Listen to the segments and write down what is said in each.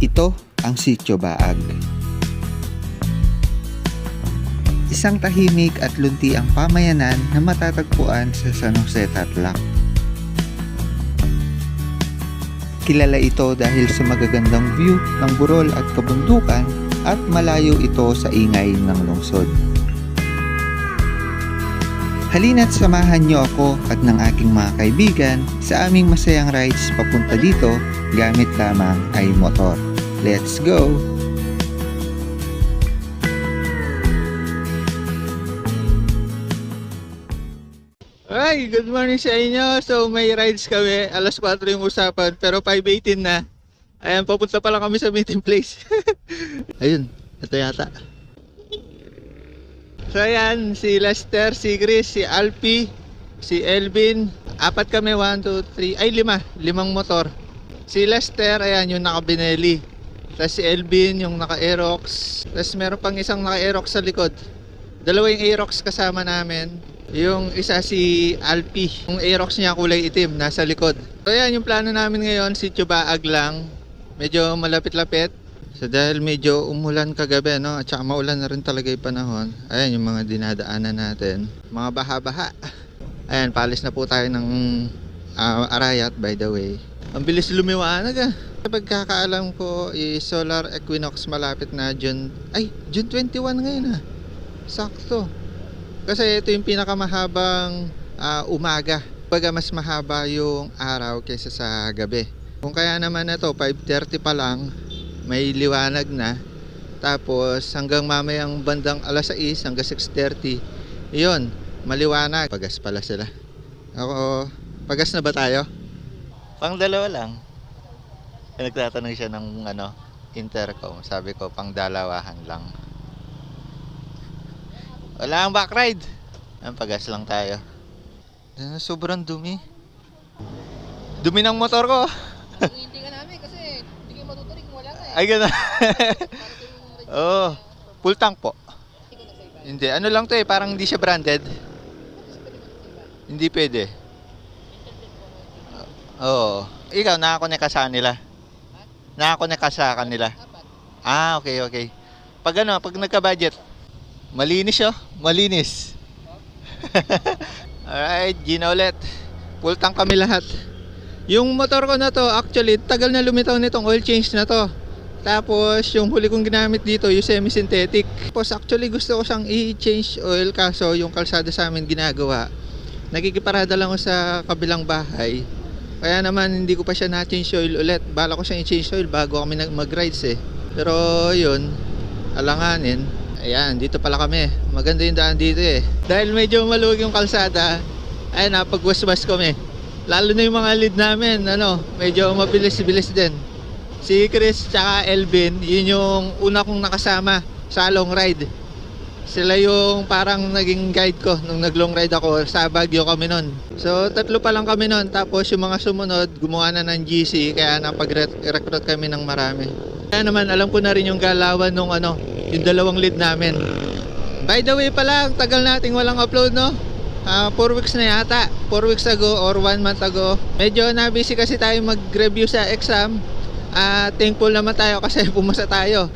Ito ang Sitio Baag. Isang tahimik at lunti ang pamayanan na matatagpuan sa San Jose Tarlac. Kilala ito dahil sa magagandang view ng burol at kabundukan at malayo ito sa ingay ng lungsod. Halina't samahan niyo ako at ng aking mga kaibigan sa aming masayang rides papunta dito gamit lamang ay motor. Let's go! Ay, good morning sa inyo. So may rides kami. Alas 4 yung usapan pero 5.18 na. Ayan, papunta pa lang kami sa meeting place. Ayun, ito yata. So ayan, si Lester, si Chris, si Alpi, si Elvin. Apat kami, 1, 2, 3, ay lima. Limang motor. Si Lester, ayan yung naka-Benelli. Tapos si Elvin yung naka-Aerox. Tapos meron pang isang naka-Aerox sa likod. Dalawa yung Aerox kasama namin. Yung isa si Alpi. Yung Aerox niya kulay itim, nasa likod. So ayan, yung plano namin ngayon, si Chubaag lang. Medyo malapit-lapit. So dahil medyo umulan kagabi, no? At saka maulan na rin talaga yung panahon. Ayan yung mga dinadaanan natin. Mga baha-baha. Ayan, palis na po tayo ng ah, Arayat by the way. Ang bilis lumiwanag ah. Pagkakaalam ko, is solar equinox malapit na June... Ay, June 21 ngayon ah. Sakto. Kasi ito yung pinakamahabang ah, umaga. Pag mas mahaba yung araw kaysa sa gabi. Kung kaya naman na to, 5.30 pa lang, may liwanag na. Tapos hanggang mamayang bandang alas 6 hanggang 6.30, yun, maliwanag. Pagas pala sila. Ako, pagas na ba tayo? Pang dalawa lang. Nagtatanong siya ng ano, intercom. Sabi ko, pang dalawahan lang. Wala ang backride. Ang pagas lang tayo. Ah, Sobrang dumi. Dumi ng motor ko. Hindi ka namin kasi hindi kayo matutuloy kung wala ka eh. Ay, gano'n. Oo. niya, Full tank po. hindi. Ano lang to eh. Parang hindi siya branded. Hindi pwede. Oo. Ikaw, nakakonect ka sa kanila? Nakakonect ka sa kanila? Ah, okay, okay. Pag ano, pag nagka-budget, malinis oh. Malinis. Alright, Gina ulit. Full tank kami lahat. Yung motor ko na to, actually, tagal na lumitaw nitong oil change na to. Tapos, yung huli kong ginamit dito, yung semi-synthetic. Tapos, actually, gusto ko siyang i-change oil kaso yung kalsada sa amin ginagawa. Nakikiparada lang ako sa kabilang bahay. Kaya naman, hindi ko pa siya na-change oil ulit. Bala ko siyang i-change oil bago kami mag-rides eh. Pero, yun, alanganin. Ayan, dito pala kami. Maganda yung daan dito eh. Dahil medyo maluwag yung kalsada, ay napagwaswas kami. Lalo na yung mga lead namin, ano, medyo mabilis-bilis din. Si Chris tsaka Elvin, yun yung una kong nakasama sa long ride. Sila yung parang naging guide ko nung nag-long ride ako sa Baguio kami nun. So tatlo pa lang kami nun. Tapos yung mga sumunod, gumawa na ng GC kaya napag-recruit kami ng marami. Kaya naman alam ko na rin yung galawan nung ano, yung dalawang lead namin. By the way pala, tagal nating walang upload no? 4 weeks na yata. 4 weeks ago or 1 month ago. Medyo na busy kasi tayo mag-review sa exam. Ah, thankful naman tayo kasi pumasa tayo.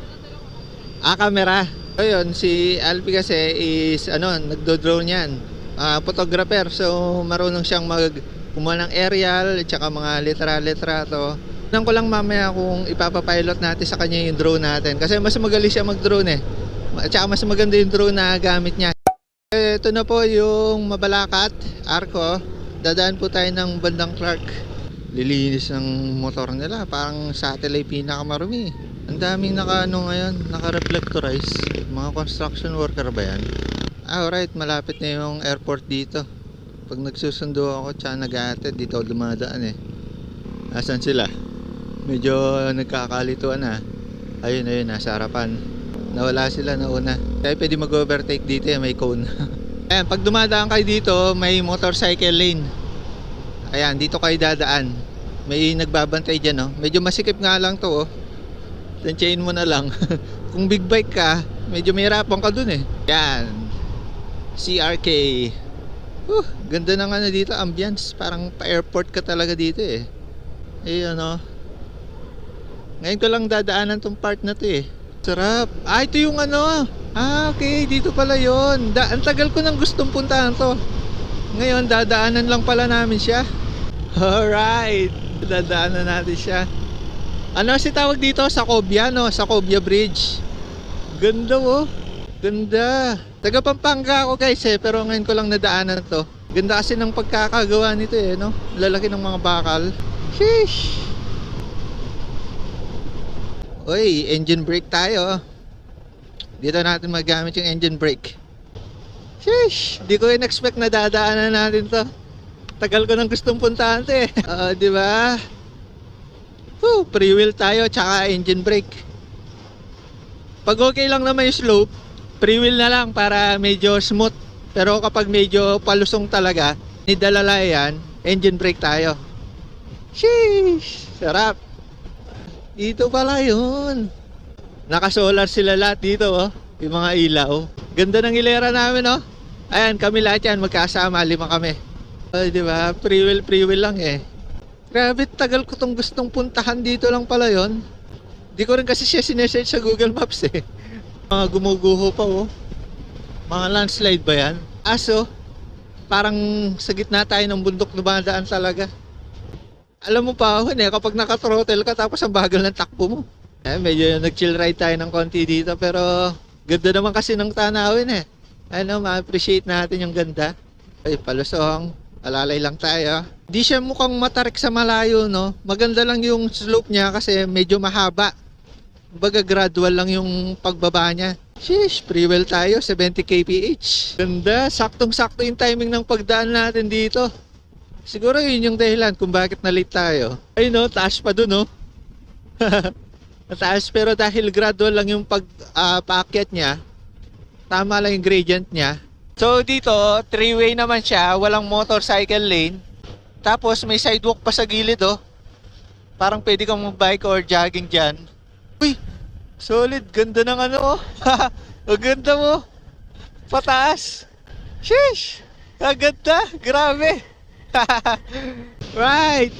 Ah, camera. Ayun, si Alpi kasi is ano, nagdo-drone yan. Ah, photographer. So, marunong siyang mag kumuha ng aerial at saka mga literal-litrato. Tingnan ko lang mamaya kung ipapapilot natin sa kanya yung drone natin. Kasi mas magaling siya mag-drone eh. At saka mas maganda yung drone na gamit niya. Ito na po yung Mabalacat, Arco. Dadaan po tayo ng bandang Clark. Lilinis ng motor nila. Parang satellite pinakamarumi. Ang daming naka ano ngayon, naka-reflectorize. Mga construction worker ba yan? Ah, alright. Malapit na yung airport dito. Pag nagsusundo ako, tsaka nag-aatid, dito dumadaan eh. Asan sila? Medyo nagkakalituan na. Ayun, ayun, nasa harapan. Nawala sila nauna. Kaya pwede mag-overtake dito eh, may cone. Ayan, pag dumadaan kayo dito, may motorcycle lane. Ayan, dito kayo dadaan. May nagbabantay dyan, no? Medyo masikip nga lang to, oh. Tansyain mo na lang. Kung big bike ka, medyo may hirapan ka dun, eh. Yan. CRK. Uh, ganda ng ano dito, ambience. Parang pa-airport ka talaga dito, eh. Eh, ano. Ngayon ko lang dadaanan tong part na to eh. Sarap. Ah, ito yung ano. Ah, okay. Dito pala yon. Da ang tagal ko nang gustong puntahan to. Ngayon, dadaanan lang pala namin siya. Alright. Dadaanan natin siya. Ano si tawag dito? Sacobia, no? Sacobia Bridge. Ganda, oh. Ganda. Taga Pampanga ako guys eh, pero ngayon ko lang nadaanan to. Ganda kasi ng pagkakagawa nito eh, no? Lalaki ng mga bakal. Sheesh. Uy, engine brake tayo. Dito natin magamit yung engine brake. Sheesh, di ko in-expect na dadaanan natin to. Tagal ko nang gustong puntahan to eh. Oo, di ba? Whew, pre-wheel tayo, tsaka engine brake. Pag okay lang naman yung slope, pre-wheel na lang para medyo smooth. Pero kapag medyo palusong talaga, nidalala yan, engine brake tayo. Sheesh, sarap. Dito pala yun. Naka-solar sila lahat dito, oh. Yung mga ilaw. Ganda ng ilera namin, oh. Ayan, kami lahat yan, magkasama, lima kami. Ay, di ba? Pre-wheel, pre-wheel lang eh. Grabe, tagal ko tong gustong puntahan dito lang pala yon. Di ko rin kasi siya sinesearch sa Google Maps eh. Mga gumuguho pa, oh. Mga landslide ba yan? Aso, parang sa gitna tayo ng bundok dumadaan talaga. Alam mo pa ako eh, kapag naka-throttle ka tapos ang bagal ng takbo mo. Eh, medyo nag-chill ride tayo ng konti dito pero ganda naman kasi ng tanawin eh. Ano, ma-appreciate natin yung ganda. Ay, palusong. Alalay lang tayo. Di siya mukhang matarik sa malayo, no? Maganda lang yung slope niya kasi medyo mahaba. Baga gradual lang yung pagbaba niya. Sheesh, free wheel tayo, 70 kph. Ganda, saktong-sakto yung timing ng pagdaan natin dito. Siguro yun yung dahilan kung bakit na late tayo. Ay no, taas pa dun no. Mataas pero dahil gradual lang yung pag ah, paakyat niya, tama lang yung gradient niya. So dito, three-way naman siya, walang motorcycle lane. Tapos may sidewalk pa sa gilid oh. Parang pwede kang mag-bike or jogging dyan. Uy, solid, ganda ng ano oh. Ang ganda mo. Pataas. Sheesh, ang ganda, grabe. right.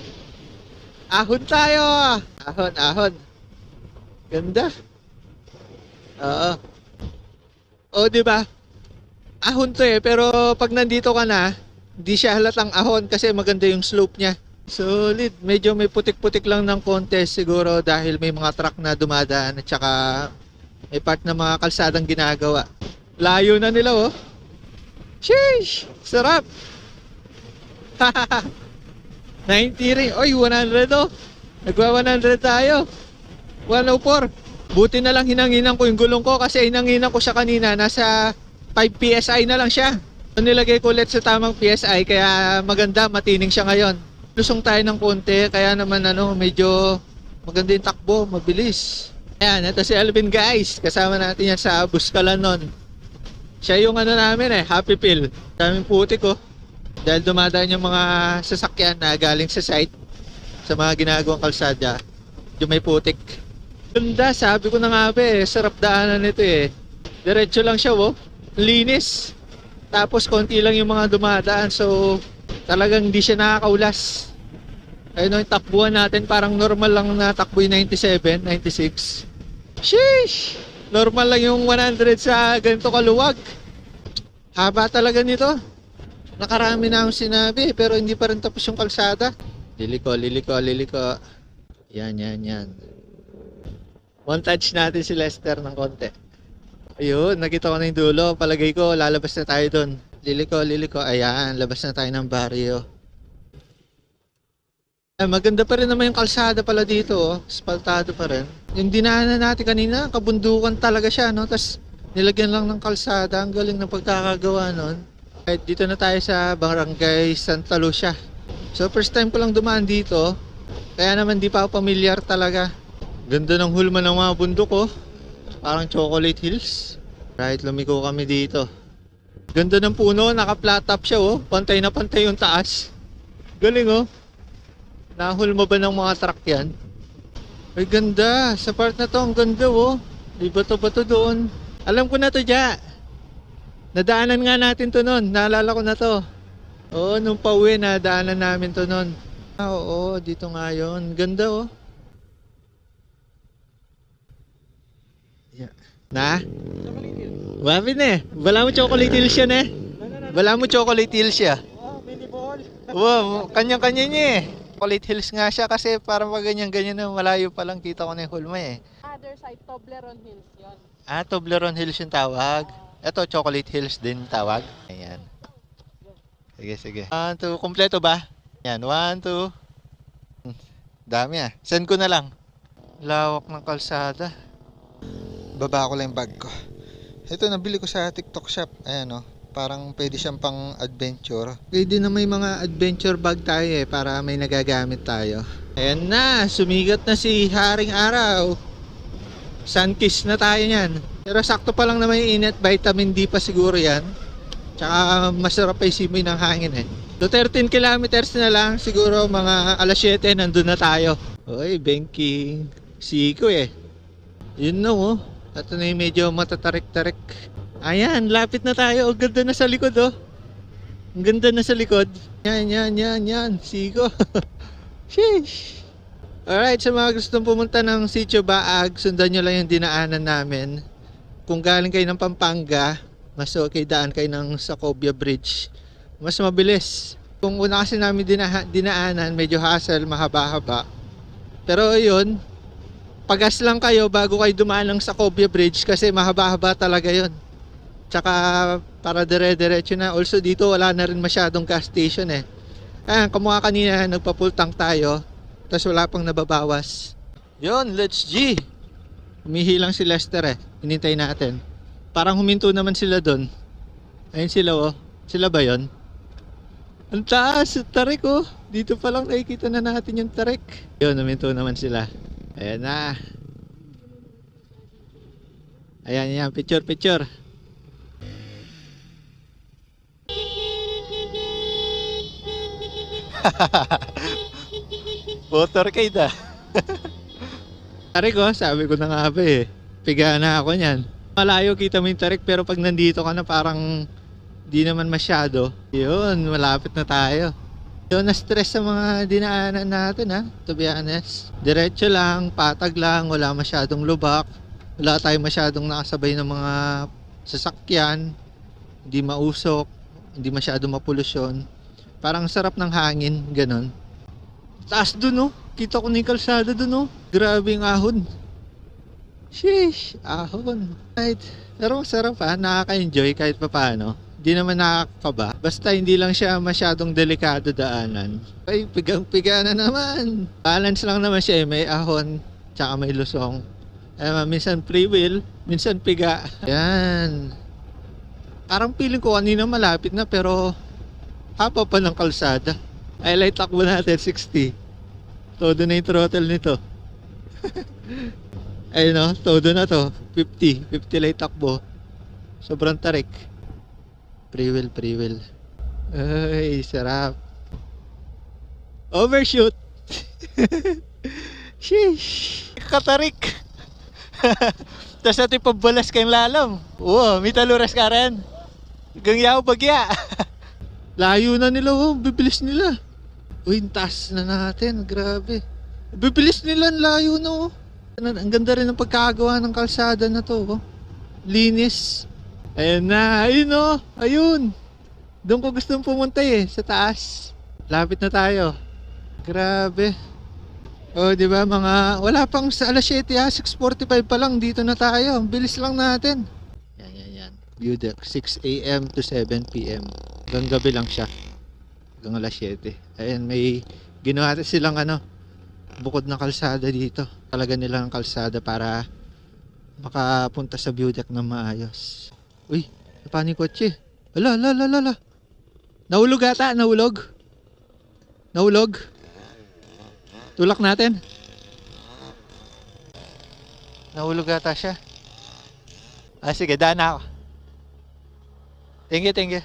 Ahon tayo. Ahon, ahon. Ganda. Oo. O, di ba? Ahon to eh, pero pag nandito ka na, di siya halatang ahon kasi maganda yung slope niya. Solid. Medyo may putik-putik lang ng konti siguro dahil may mga truck na dumadaan at saka may part ng mga kalsadang ginagawa. Layo na nila oh. Sheesh! Sarap! 90 rin. Oy, 100 oh. Nagwa 100 tayo. 104. Buti na lang hinanginan ko yung gulong ko kasi hinanginan ko siya kanina. Nasa 5 PSI na lang siya. So, nilagay ko ulit sa tamang PSI kaya maganda, matining siya ngayon. Lusong tayo ng konti kaya naman ano, medyo maganda yung takbo, mabilis. Ayan, ito si Alvin guys. Kasama natin yan sa Buscalanon. Siya yung ano namin eh, happy pill. Daming putik oh. Dahil dumadaan yung mga sasakyan na galing sa site sa mga ginagawang kalsada. Yung may putik. Ganda, sabi ko na nga ba eh, sarap daanan nito eh. Diretso lang siya oh. Linis. Tapos konti lang yung mga dumadaan so talagang hindi siya nakakaulas. Ayun yung takbuhan natin parang normal lang na takbo yung 97, 96. Sheesh! Normal lang yung 100 sa ganito kaluwag. Haba talaga nito. Nakarami na akong sinabi pero hindi pa rin tapos yung kalsada. Liliko, liliko, liliko. Yan, yan, yan. Montage natin si Lester ng konti. Ayun, nakita ko na yung dulo. Palagay ko, lalabas na tayo doon. Liliko, liliko. Ayan, labas na tayo ng barrio. Ay, maganda pa rin naman yung kalsada pala dito, oh. Spaltado pa rin. Yung dinaanan natin kanina, kabundukan talaga siya, no? Tapos, nilagyan lang ng kalsada. Ang galing ng pagkakagawa nun. Kahit dito na tayo sa barangay Santa Lucia. So, first time ko lang dumaan dito. Kaya naman di pa ako familiar talaga. Ganda ng hulma ng mga bundok, oh. Parang chocolate hills. Right, lumiko kami dito. Ganda ng puno, naka-flat top siya, oh. Pantay na pantay yung taas. Galing, oh. Nahulma ba ng mga truck yan? Ay, ganda. Sa part na to, ang ganda, oh. May bato-bato doon. Alam ko na to, Ja. Nadaanan nga natin to noon. Naalala ko na to. Oo, nung pauwi, nadaanan namin to noon. Ah, oo, dito nga yun. Ganda, oh. Yeah. Na? Wabi na eh. Wala mo chocolate hills yan eh. Wala mo chocolate hills siya. Oh, mini ball. Wow, kanya-kanya niya eh. Chocolate hills nga siya kasi parang pag ganyan-ganyan na malayo pa lang kita ko na yung hulma eh. Other side, Toblerone Hills yun. Ah, Toblerone Hills yung tawag. Ito, Chocolate Hills din tawag. Ayan. Sige, sige. One, two. Kompleto ba? Yan, one, two. Hmm, Dami ah. Send ko na lang. Lawak ng kalsada. Baba ko lang yung bag ko. Ito, nabili ko sa TikTok shop. Ayan oh. Parang pwede siyang pang adventure. Pwede na may mga adventure bag tayo eh. Para may nagagamit tayo. Ayan na. Sumigat na si Haring Araw. Sunkiss na tayo niyan. Pero sakto pa lang naman yung init, vitamin D pa siguro yan. Tsaka masarap pa yung simoy ng hangin eh. So 13 kilometers na lang, siguro mga alas 7 nandun na tayo. Uy, banking. Siko eh. Yun no, oh. Ito na yung medyo matatarik-tarik. Ayan, lapit na tayo. Ang ganda na sa likod oh. Ang ganda na sa likod. Yan, yan, yan, yan. Siko. Sheesh. Alright, sa mga gustong pumunta ng Sitio Baag, sundan nyo lang yung dinaanan namin. Kung galing kayo ng Pampanga, mas okay daan kayo ng Sacobia Bridge. Mas mabilis. Kung una kasi namin dina- dinaanan, medyo hassle, mahaba-haba. Pero yun, pagas lang kayo bago kayo dumaan ng Sacobia Bridge kasi mahaba-haba talaga yon. Tsaka para dire-diretso na. Also dito wala na rin masyadong gas station eh. Ayan, kamukha kanina nagpa-full tank tayo. Tapos wala pang nababawas. Yun, let's G. Humihilang si Lester eh. Hinintay natin. Parang huminto naman sila doon. Ayun sila oh. Sila ba yon? Ang taas, tarik oh. Dito pa lang nakikita na natin yung tarik. Yun, huminto naman sila. Ayan na. Ayan, yan. Picture, picture. Motorcade ah. Tarik oh, sabi ko na nga ba eh. Piga na ako niyan. Malayo kita mo yung tarik pero pag nandito ka na parang di naman masyado. Yun, malapit na tayo. Yun, na-stress sa mga dinaanan natin ha, to be honest. Diretso lang, patag lang, wala masyadong lubak. Wala tayong masyadong nakasabay ng mga sasakyan. Hindi mausok, hindi masyadong mapolusyon. Parang sarap ng hangin, ganun. Taas dun oh. Kita ko na yung kalsada dun oh. Grabe yung ahon. Sheesh, ahon. Right. Pero masarap ha, nakaka-enjoy kahit pa Hindi naman nakakaba. Basta hindi lang siya masyadong delikado daanan. Ay, pigang-piga na naman. Balance lang naman siya eh. May ahon, tsaka may lusong. Eh, minsan free wheel, minsan piga. Yan. Parang feeling ko kanina malapit na pero haba pa ng kalsada. Ay, light takbo natin, 60. Todo na yung throttle nito. Ay no, todo na to. 50. 50 light takbo. Sobrang tarik. Free wheel, free wheel. Ay, sarap. Overshoot. Sheesh. Katarik. Tapos natin pabalas kayong lalam. Oo, may taluras ka rin. Hanggang yaw bagya. Layo na nila, oh. Bibilis nila. Uy, taas na natin. Grabe. Bibilis nila, layo na, oh. Ang ang ganda rin ng pagkagawa ng kalsada na to, oh. Linis. Ayun na, ayun, oh. Ayun. Doon ko gustong pumunta, eh, sa taas. Lapit na tayo. Grabe. Oh, di ba mga wala pang sa alas 7 ha, 6:45 pa lang dito na tayo. Ang bilis lang natin. Yan yan yan. View deck 6 AM to 7 PM. Hanggang gabi lang siya. Hanggang alas 7. Ayan, may ginawa silang ano, bukod na kalsada dito. Talaga nilang kalsada para makapunta sa view deck ng maayos. Uy, paano yung kotse? Ala, ala, ala, ala. Nahulog ata, nahulog. Nahulog. Tulak natin. Nahulog ata siya. Ah, sige, daan ako. Thank you, thank you.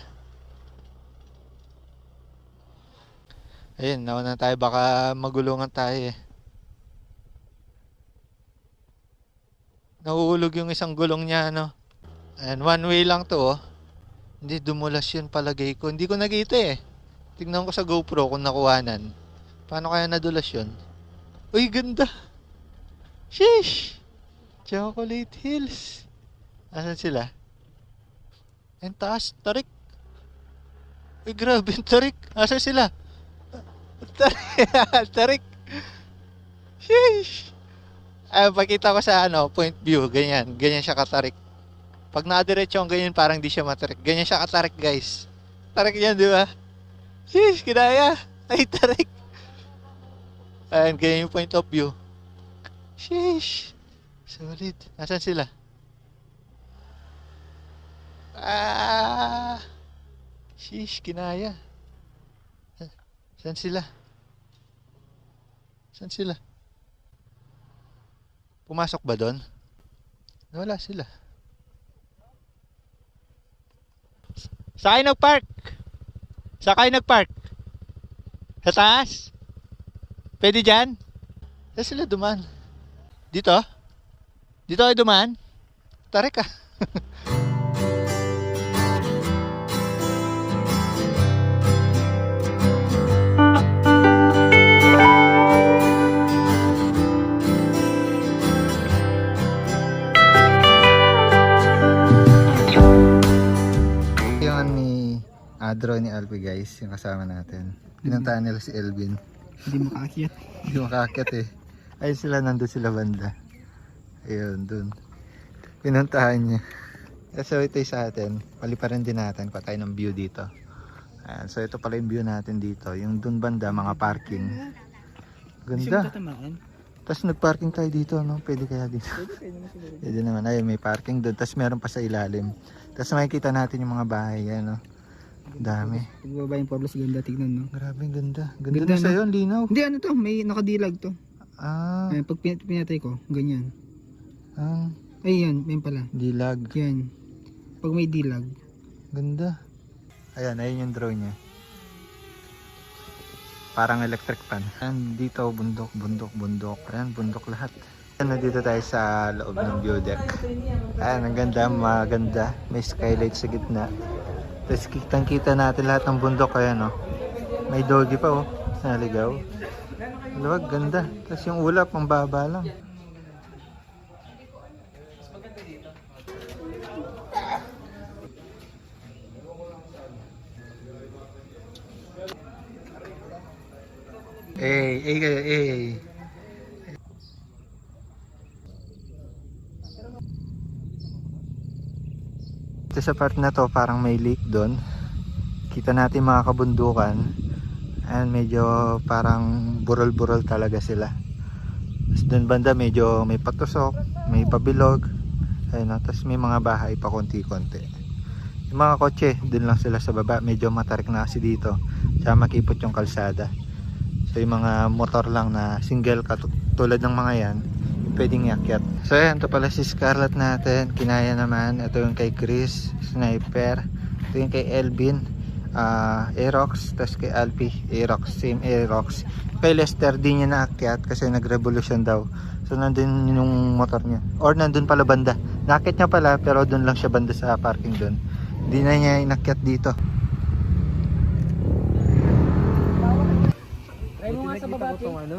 Ayun, nauna tayo. Baka magulungan tayo eh. Nahuhulog yung isang gulong niya, ano. And one way lang to, oh. Hindi, dumulas yun palagay ko. Hindi ko nakita eh. Tingnan ko sa GoPro kung nakuhanan. Paano kaya nadulas yun? Uy, ganda. Sheesh! Chocolate Hills. Asan sila? Ang taas, tarik. Uy, grabe, tarik. Asan sila? Tarik. tarik. Sheesh. Ay, pakita ko sa ano, point view, ganyan. Ganyan siya katarik. Pag nakadiretso ang ganyan, parang di siya matarik. Ganyan siya katarik, guys. Tarik yan, di ba? Sheesh, kinaya. Ay, tarik. Ayan, ganyan yung point of view. Sheesh. Solid. Nasaan sila? Ah! Sheesh, kinaya. Sa- Saan sila? Saan sila? Pumasok ba doon? Wala sila. Sa kayo nag-park? Sa kayo nag-park? Sa taas? Pwede dyan? Saan sila duman? Dito? Dito ay duman? Tarik ka. Adro ni Alpi guys, yung kasama natin. Pinuntahan nila si Elvin. Hindi makaakyat. Hindi makakit eh. Ayun sila, nandun sila banda. Ayun, dun. Pinuntahan niya. Kasi ito yung sa atin, paliparin din natin, patay ng view dito. Ayan, so ito pala yung view natin dito. Yung dun banda, mga parking. Ganda. Tapos nagparking tayo dito, no? Pwede kaya dito. Pwede, pwede naman. Ayun, may parking doon. Tapos meron pa sa ilalim. Tapos makikita natin yung mga bahay. Yan, no? Dami. Pagbaba yung Pablo, ganda tignan, no? Grabe, ang ganda. Ganda, Ganda, na sa'yo, ang linaw. Hindi, ano to? May nakadilag to. Ah, Ayan, pag pin- pinatay ko, ganyan. ang Ay, yan. Yan pala. dilag. Yan. Pag may dilag. Ganda. Ayan, ayun yung drone niya. Parang electric fan. Ayan, dito, bundok, bundok, bundok. Ayan, bundok lahat. Ayan, nandito tayo sa loob ng view deck. Ayan, ang ganda, maganda. May skylight sa gitna. Tapos kitang kita natin lahat ng bundok. Ayan, oh. May doggy pa, oh. Naligaw. Luwag, ganda. Tapos yung ulap, ang baba lang. Eh, eh kayo, eh. Ito sa part na to, parang may lake doon. Kita natin mga kabundukan. And medyo parang burol-burol talaga sila. Tapos doon banda medyo may patusok, may pabilog. Ayun? Tapos may mga bahay pa konti-konti. Yung mga kotse, doon lang sila sa baba. Medyo matarik na kasi dito. Tsaka makipot yung kalsada. So yung mga motor lang na single tulad ng mga yan, pwedeng yakyat. So yan, ito pala si Scarlett natin. Kinaya naman. Ito yung kay Chris, Sniper. Ito yung kay Elvin, ah Aerox. Tapos kay Alpi, Aerox. Same Aerox. Kay Lester, di niya naakyat kasi nag-revolution daw. So nandun yung motor niya. Or nandun pala banda. Nakit niya pala pero doon lang siya banda sa parking doon. Di na niya inakyat dito. Try mo nga sa baba, ano?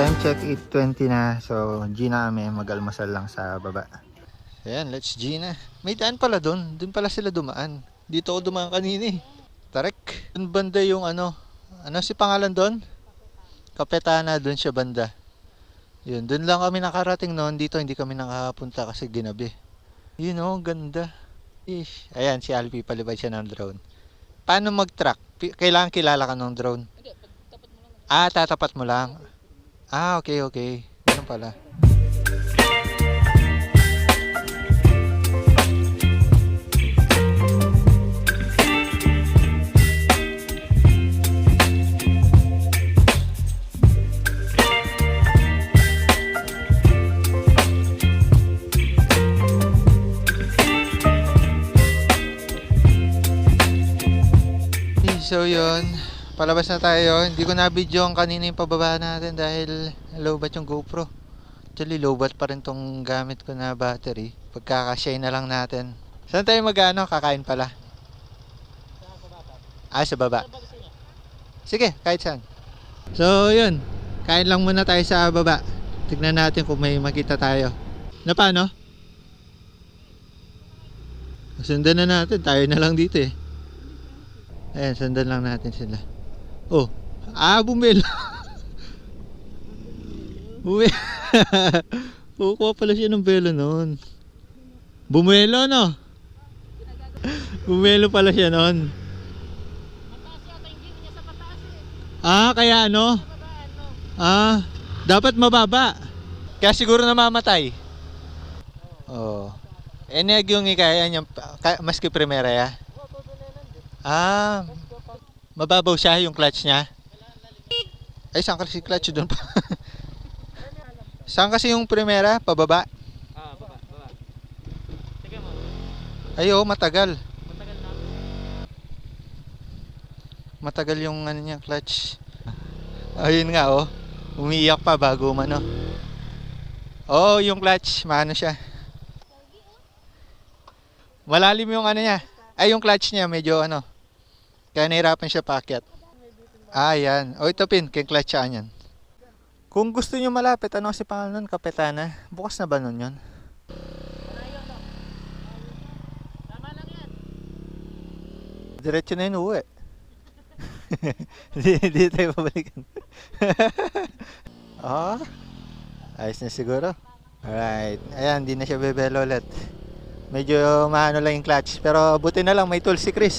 Time check 8.20 na. So, G na. Mag-almasal lang sa baba. Ayan, let's G na. May daan pala doon. Doon pala sila dumaan. Dito ako dumaan kanina eh. Tarek. Doon banda yung ano. Ano si pangalan doon? Kapetana doon siya banda. Yun, doon lang kami nakarating noon. Dito hindi kami nakapunta kasi ginabi. Yun oh, ganda. Ish. Ayan, si Alfie palibad siya ng drone. Paano mag-track? Kailangan kilala ka ng drone. Ah, tatapat mo lang. Ah, okay, okay. Ganun pala. So yun, palabas na tayo. Hindi ko na-video ang kanina yung pababa natin dahil lowbat yung GoPro. Actually, lowbat pa rin tong gamit ko na battery. Pagkakashare na lang natin. Saan tayo mag-ano? Kakain pala. Ah, sa baba. Sige, kahit saan. So, yun. Kain lang muna tayo sa baba. Tignan natin kung may makita tayo. Na paano? Sundan na natin. Tayo na lang dito eh. Ayan, sundan lang natin sila. Oh, ah, bumelo. Bumelo. Kukuha pala siya ng belo noon. Bumelo, no? Bumelo pala siya noon. Mataas yata yung gin niya sa pataas eh. Ah, kaya ano? Babaan, no? Ah, dapat mababa. Kaya siguro namamatay. Oh. Eneg yung ikaya niya, ka- maski primera ya. Ah, mababaw siya yung clutch niya. Ay, saan kasi clutch doon pa? saan kasi yung primera? Pababa? Ah, baba, baba. Sige mo, Ay, oo, matagal. matagal na. Matagal yung ano niya, clutch. Ayun nga, oh. Umiiyak pa bago umano. Oh, yung clutch, maano siya. Malalim yung ano niya. Ay, yung clutch niya, medyo ano. Kaya nahirapan siya paakyat. Ah, yan. O, ito pin, siya yan. Kung gusto niyo malapit, ano kasi pangalan nun? Kapetana. Bukas na ba nun yun? Diretso na yun uwi. Hindi, hindi tayo pabalikan. ah, ayos na siguro. Alright. Ayan, hindi na siya bebelo ulit. Medyo maano lang yung clutch. Pero buti na lang, may tools si Chris.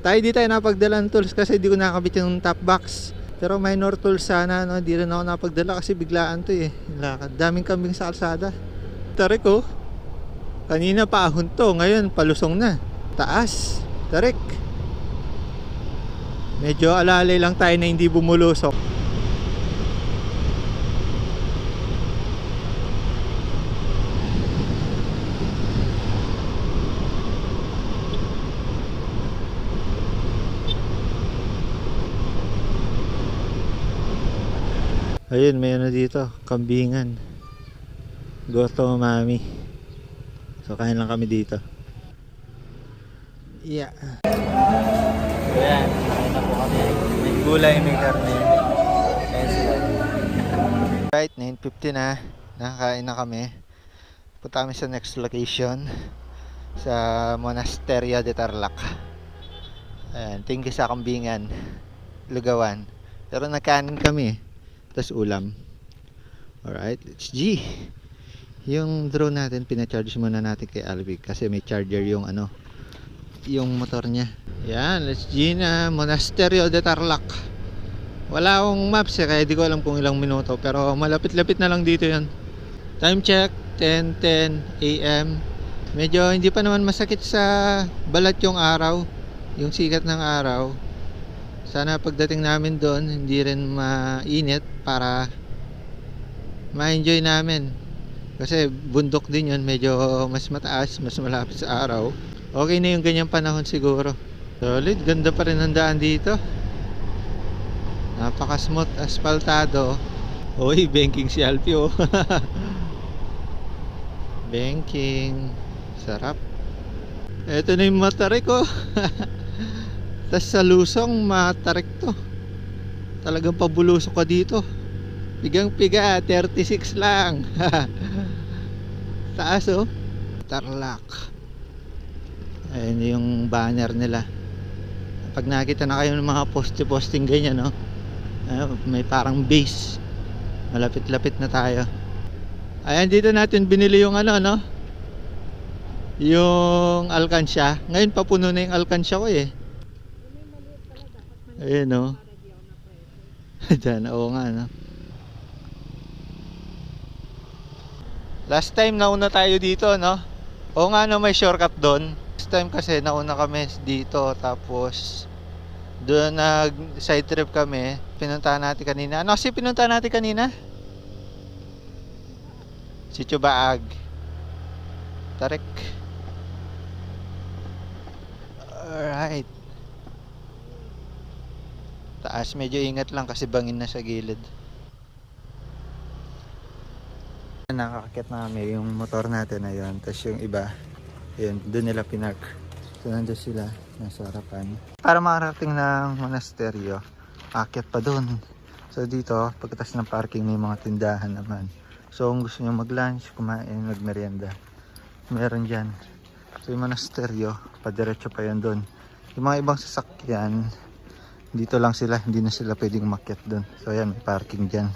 Tayo di tayo napagdala ng tools kasi di ko nakakabit yung top box. Pero minor tools sana, no? Di rin ako napagdala kasi biglaan to eh. Lakad. Daming kambing sa kalsada. Tarik oh. Kanina pa ahon to, ngayon palusong na. Taas. Tarik. Medyo alalay lang tayo na hindi bumulusok. Ayun, may ano dito, kambingan. Goto mami. So kain lang kami dito. Yeah. Ayan, kain na po kami. May gulay, may karne. Right, 9.50 na. Nakakain na kami. Punta kami sa next location. Sa Monasterio de Tarlac. Ayan, tinggi sa kambingan. Lugawan. Pero nagkanin kami. Tapos ulam. Alright, let's G. Yung drone natin, pinacharge muna natin kay Alvin kasi may charger yung ano, yung motor niya. Yan, let's G na Monasterio de Tarlac. Wala akong maps eh, kaya di ko alam kung ilang minuto. Pero malapit-lapit na lang dito yan. Time check, 10.10 a.m. Medyo hindi pa naman masakit sa balat yung araw. Yung sikat ng araw. Sana pagdating namin doon, hindi rin mainit para ma-enjoy namin. Kasi bundok din yun, medyo mas mataas, mas malapit sa araw. Okay na yung ganyang panahon siguro. Solid, ganda pa rin ang daan dito. Napaka-smooth, asphaltado. Uy, banking si Alfie banking. Sarap. Ito na yung matarik oh. Tapos sa lusong, matarik to. Talagang pabulusok ka dito. Pigang piga, 36 lang. Taas oh. Tarlac. Ayun yung banner nila. Pag nakita na kayo ng mga poste-posting ganyan, no? Ayun, may parang base. Malapit-lapit na tayo. Ayan, dito natin binili yung ano, no? yung alkansya. Ngayon papuno na yung alkansya ko eh. Ayun o. Diyan, oo nga no. Last time nauna tayo dito no. Oo nga no, may shortcut doon. Last time kasi nauna kami dito tapos doon nag side trip kami. Pinuntahan natin kanina. Ano kasi pinuntahan natin kanina? Si Chubaag. Tarek. Alright. Taas, medyo ingat lang kasi bangin na sa gilid. Nakakakit na kami yung motor natin na yun. Tapos yung iba, yun, doon nila pinark. So nandun sila, nasa harapan. Para makarating ng monasteryo, akit pa doon. So dito, pagkatas ng parking may mga tindahan naman. So kung gusto nyo mag-lunch, kumain, magmerienda, meron dyan. So yung monasteryo, padiretso pa yan doon. Yung mga ibang sasakyan, dito lang sila, hindi na sila pwedeng umakyat doon. So ayan, parking dyan.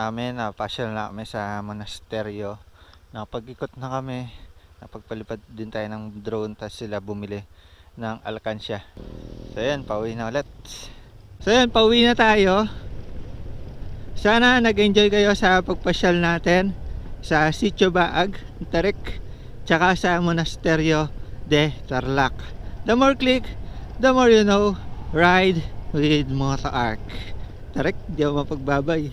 Namin. Napasyal na kami sa monasteryo. Nakapag-ikot na kami. Napagpalipad din tayo ng drone. Tapos sila bumili ng alkansya. So ayan, pauwi na ulit. So ayan, pauwi na tayo. Sana nag-enjoy kayo sa pagpasyal natin sa Sitio Baag, Tarik, tsaka sa Monasteryo de Tarlac. The more click, the more you know. Ride with Moto Arc. Tarik, di ako mapagbabay.